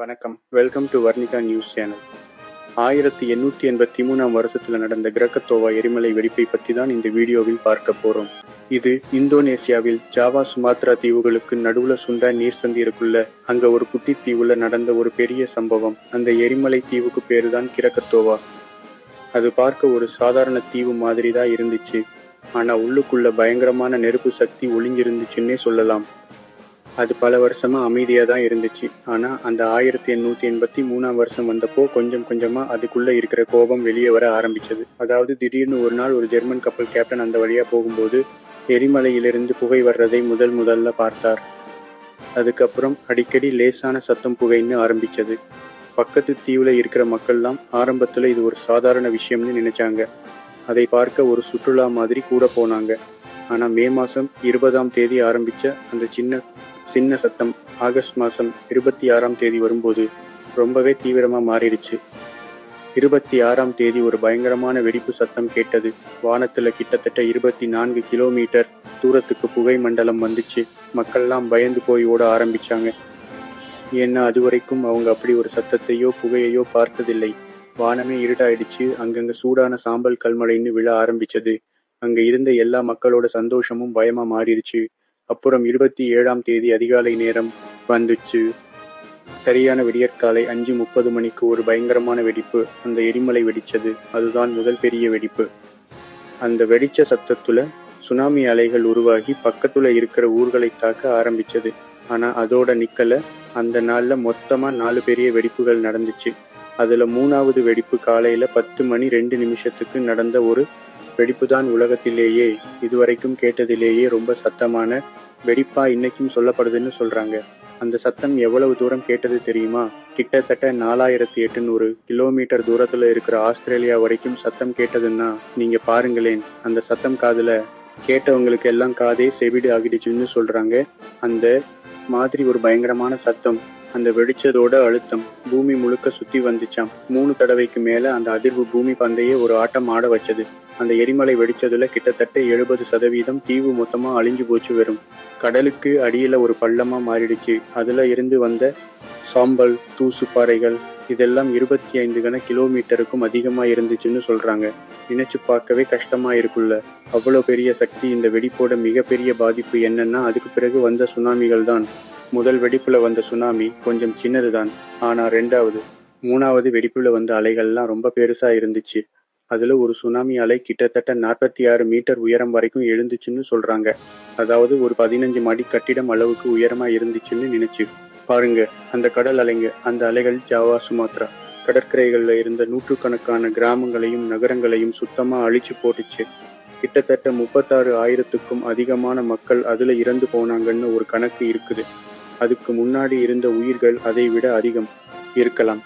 வணக்கம். Welcome to Varnika news channel ஆயிரத்தி எண்ணூற்றி எண்பத்தி மூணாம் வருஷத்தில் நடந்த கிரகத்தோவா எரிமலை வெடிப்பை பற்றி தான் இந்த வீடியோவில் பார்க்க போகிறோம் இது இந்தோனேசியாவில் ஜாவா சுமாத்ரா தீவுகளுக்கு நடுவுல சுண்டா நீர் சந்தி இருக்குள்ள அங்க ஒரு குட்டி தீவுல நடந்த ஒரு பெரிய சம்பவம். அந்த எரிமலை தீவுக்கு பேரு தான் கிரகத்தோவா. அது பார்க்க ஒரு சாதாரண தீவு மாதிரி தான் இருந்துச்சு. ஆனா உள்ளுக்குள்ள பயங்கரமான நெருப்பு சக்தி ஒளிஞ்சிருந்துச்சுன்னே சொல்லலாம். அது பல வருஷமாக அமைதியாக தான் இருந்துச்சு. ஆனால் அந்த ஆயிரத்தி எண்ணூற்றி எண்பத்தி மூணாம் வருஷம் வந்தப்போ கொஞ்சம் கொஞ்சமாக அதுக்குள்ளே இருக்கிற கோபம் வெளியே வர ஆரம்பிச்சது. அதாவது திடீர்னு ஒரு நாள் ஒரு ஜெர்மன் கப்பல் கேப்டன் அந்த வழியாக போகும்போது எரிமலையிலிருந்து புகை வர்றதை முதல் முதல்ல பார்த்தார். அதுக்கப்புறம் அடிக்கடி லேசான சத்தம் புகைன்னு ஆரம்பித்தது பக்கத்து தீவில் இருக்கிற மக்கள்லாம் ஆரம்பத்தில் இது ஒரு சாதாரண விஷயம்னு நினைச்சாங்க. அதை பார்க்க ஒரு சுற்றுலா மாதிரி கூட போனாங்க. ஆனால் மே மாதம் இருபதாம் தேதி ஆரம்பித்த அந்த சின்ன சின்ன சத்தம். ஆகஸ்ட் மாதம் இருபத்தி ஆறாம் தேதி வரும்போது ரொம்பவே தீவிரமாக மாறிடுச்சு. இருபத்தி ஆறாம் தேதி ஒரு பயங்கரமான வெடிப்பு சத்தம் கேட்டது. வானத்தில் கிட்டத்தட்ட இருபத்தி நான்கு கிலோமீட்டர் தூரத்துக்கு புகை மண்டலம் வந்துச்சு. மக்கள்லாம் பயந்து போய் ஓட ஆரம்பிச்சாங்க. ஏன்னா அதுவரைக்கும் அவங்க அப்படி ஒரு சத்தத்தையோ புகையையோ பார்த்ததில்லை. வானமே இருட்டாயிடுச்சு. அங்கங்க சூடான சாம்பல் கல்மழைன்னு விழ ஆரம்பிச்சது. அங்க இருந்த எல்லா மக்களோட சந்தோஷமும் பயமா மாறிடுச்சு. அப்புறம் இருபத்தி ஏழாம் தேதி அதிகாலை நேரம் வந்துச்சு. சரியான விடியற்காலை அஞ்சு முப்பது மணிக்கு ஒரு பயங்கரமான வெடிப்பு. அந்த எரிமலை வெடிச்சது. அதுதான் முதல் பெரிய வெடிப்பு. அந்த வெடிச்ச சத்தத்துல சுனாமி அலைகள் உருவாகி பக்கத்துல இருக்கிற ஊர்களை தாக்க ஆரம்பிச்சது. ஆனா அதோட நிக்கல. அந்த நாள்ல மொத்தமா நாலு பெரிய வெடிப்புகள் நடந்துச்சு. அதுல மூணாவது வெடிப்பு காலையில பத்து மணி ரெண்டு நிமிஷத்துக்கு நடந்த ஒரு வெடிப்பு தான் உலகத்திலேயே இதுவரைக்கும் கேட்டதிலேயே ரொம்ப சத்தமான வெடிப்பா இன்னைக்கும் சொல்லப்படுதுன்னு சொல்றாங்க. அந்த சத்தம் எவ்வளவு தூரம் கேட்டது தெரியுமா? கிட்டத்தட்ட நாலாயிரத்தி எட்டுநூறு கிலோமீட்டர் தூரத்துல இருக்கிற ஆஸ்திரேலியா வரைக்கும் சத்தம் கேட்டதுன்னா நீங்க பாருங்களேன் அந்த சத்தம் காதுல கேட்டவங்களுக்கு எல்லாம் காதே செவிடு ஆகிடுச்சுன்னு சொல்றாங்க. அந்த மாதிரி ஒரு பயங்கரமான சத்தம். அந்த வெடிச்சதோட அழுத்தம் பூமி முழுக்க சுத்தி வந்துச்சாம். மூணு தடவைக்கு மேல அந்த அதிர்வு பூமி பந்தையே ஒரு ஆட்டம் ஆட வச்சது. அந்த எரிமலை வெடிச்சதுல கிட்டத்தட்ட எழுபது சதவீதம் தீவு மொத்தமா அழிஞ்சு போச்சு வரும் கடலுக்கு அடியில ஒரு பள்ளமா மாறிடுச்சு. அதுல இருந்து வந்த சாம்பல் தூசு பாறைகள் இதெல்லாம் இருபத்தி ஐந்து கன கிலோமீட்டருக்கும் அதிகமா இருந்துச்சுன்னு சொல்றாங்க. நினைச்சு பார்க்கவே கஷ்டமா இருக்குல்ல. அவ்வளோ பெரிய சக்தி இந்த வெடிப்போட மிகப்பெரிய பாதிப்பு என்னன்னா அதுக்கு பிறகு வந்த சுனாமிகள் தான் முதல் வெடிப்புல வந்த சுனாமி கொஞ்சம் சின்னதுதான் ஆனா ரெண்டாவது மூணாவது வெடிப்புல வந்த அலைகள்லாம் ரொம்ப பெருசா இருந்துச்சு. அதுல ஒரு சுனாமி அலை கிட்டத்தட்ட நாற்பத்தி ஆறு மீட்டர் உயரம் வரைக்கும் எழுந்துச்சுன்னு சொல்றாங்க. அதாவது ஒரு பதினஞ்சு மாடி கட்டிடம் அளவுக்கு உயரமா இருந்துச்சுன்னு நினைச்சு. பாருங்க அந்த கடல் அலைங்க அந்த அலைகள் ஜாவா சுமாத்ரா. கடற்கரைகள்ல இருந்த நூற்றுக்கணக்கான கிராமங்களையும் நகரங்களையும் சுத்தமா அழிச்சு போட்டுச்சு. கிட்டத்தட்ட முப்பத்தாறு ஆயிரத்துக்கும் அதிகமான மக்கள் அதுல இறந்து போனாங்கன்னு ஒரு கணக்கு இருக்குது. அதுக்கு முன்னாடி இருந்த உயிர்கள் அதை விட அதிகம் இருக்கலாம்.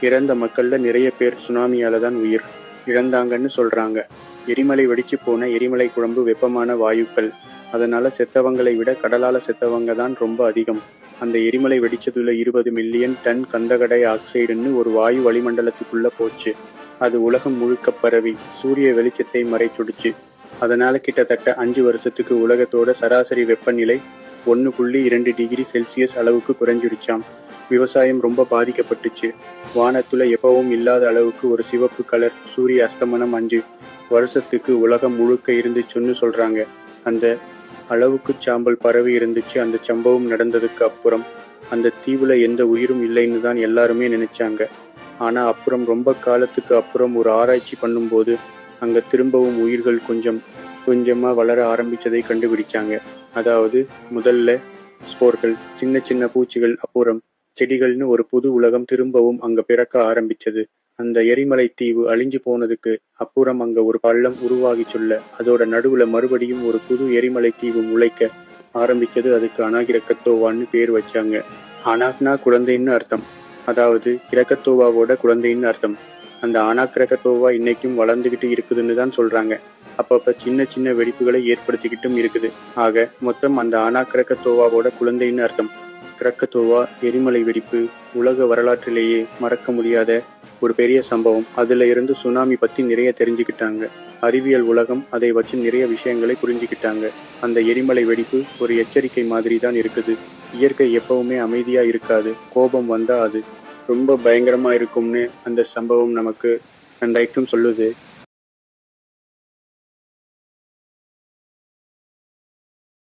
இறந்த மக்கள்ல நிறைய பேர் சுனாமியால தான் உயிர். இழந்தாங்கன்னு சொல்றாங்க. எரிமலை வெடிச்சு போன எரிமலை குழம்பு வெப்பமான வாயுக்கள். அதனால செத்தவங்களை விட கடலால செத்தவங்க தான் ரொம்ப அதிகம். அந்த எரிமலை வெடிச்சதுல இருபது மில்லியன் டன் கந்தகடை ஆக்சைடுன்னு ஒரு வாயு வளிமண்டலத்துக்குள்ள போச்சு. அது உலகம் முழுக்க பரவி சூரிய வெளிச்சத்தை மறைச்சுடுச்சு. அதனால கிட்டத்தட்ட அஞ்சு வருஷத்துக்கு உலகத்தோட சராசரி வெப்பநிலை ஒன்று புள்ளி இரண்டு டிகிரி செல்சியஸ் அளவுக்கு குறைஞ்சிடுச்சாம். விவசாயம் ரொம்ப பாதிக்கப்பட்டுச்சு. வானத்துல எப்பவும் இல்லாத அளவுக்கு ஒரு சிவப்பு கலர் சூரிய அஸ்தமனம் அஞ்சு. வருஷத்துக்கு உலகம் முழுக்க இருந்துச்சுன்னு சொல்றாங்க. அந்த அளவுக்கு சாம்பல் பரவி இருந்துச்சு. அந்த சம்பவம் நடந்ததுக்கு அப்புறம் அந்த தீவுல எந்த உயிரும் இல்லைன்னு தான் எல்லாருமே நினைச்சாங்க. ஆனா அப்புறம் ரொம்ப காலத்துக்கு அப்புறம் ஒரு ஆராய்ச்சி பண்ணும்போது அங்க திரும்பவும் உயிர்கள் கொஞ்சம் கொஞ்சமாக வளர ஆரம்பிச்சதை கண்டுபிடிச்சாங்க. அதாவது முதல்ல ஸ்போர்கள் சின்ன சின்ன பூச்சிகள் அப்புறம் செடிகள்னு ஒரு புது உலகம் திரும்பவும் அங்க பிறக்க ஆரம்பிச்சது. அந்த எரிமலை தீவு அழிஞ்சு போனதுக்கு அப்புறம் அங்க ஒரு பள்ளம் உருவாகி சொல்ல அதோட நடுவுல மறுபடியும் ஒரு புது எரிமலை தீவு முளைக்க ஆரம்பிச்சது அதுக்கு அனாகிரக்கத்தோவான்னு பேர் வச்சாங்க. அனாக்னா குழந்தைன்னு அர்த்தம். அதாவது கிரக்கத்தோவாவோட குழந்தைன்னு அர்த்தம். அந்த அனாக்கிரகத்தோவா இன்னைக்கும் வளர்ந்துகிட்டு இருக்குதுன்னு தான் சொல்றாங்க. அப்பப்ப சின்ன சின்ன வெடிப்புகளை ஏற்படுத்திக்கிட்டும் இருக்குது. ஆக மொத்தம் அந்த அனாக்கிரகத்தோவாவோட குழந்தைன்னு அர்த்தம். கிரக்கத்தோவா எரிமலை வெடிப்பு உலக வரலாற்றிலேயே மறக்க முடியாத ஒரு பெரிய சம்பவம். அதுல இருந்து சுனாமி பத்தி நிறைய தெரிஞ்சுக்கிட்டாங்க. அறிவியல் உலகம் அதை வச்சு நிறைய விஷயங்களை புரிஞ்சுக்கிட்டாங்க. அந்த எரிமலை வெடிப்பு ஒரு எச்சரிக்கை மாதிரி தான் இருக்குது. இயற்கை எப்பவுமே அமைதியா இருக்காது. கோபம் வந்தா அது ரொம்ப பயங்கரமா இருக்கும்னு அந்த சம்பவம் நமக்கு நன்றைக்கும் சொல்லுது.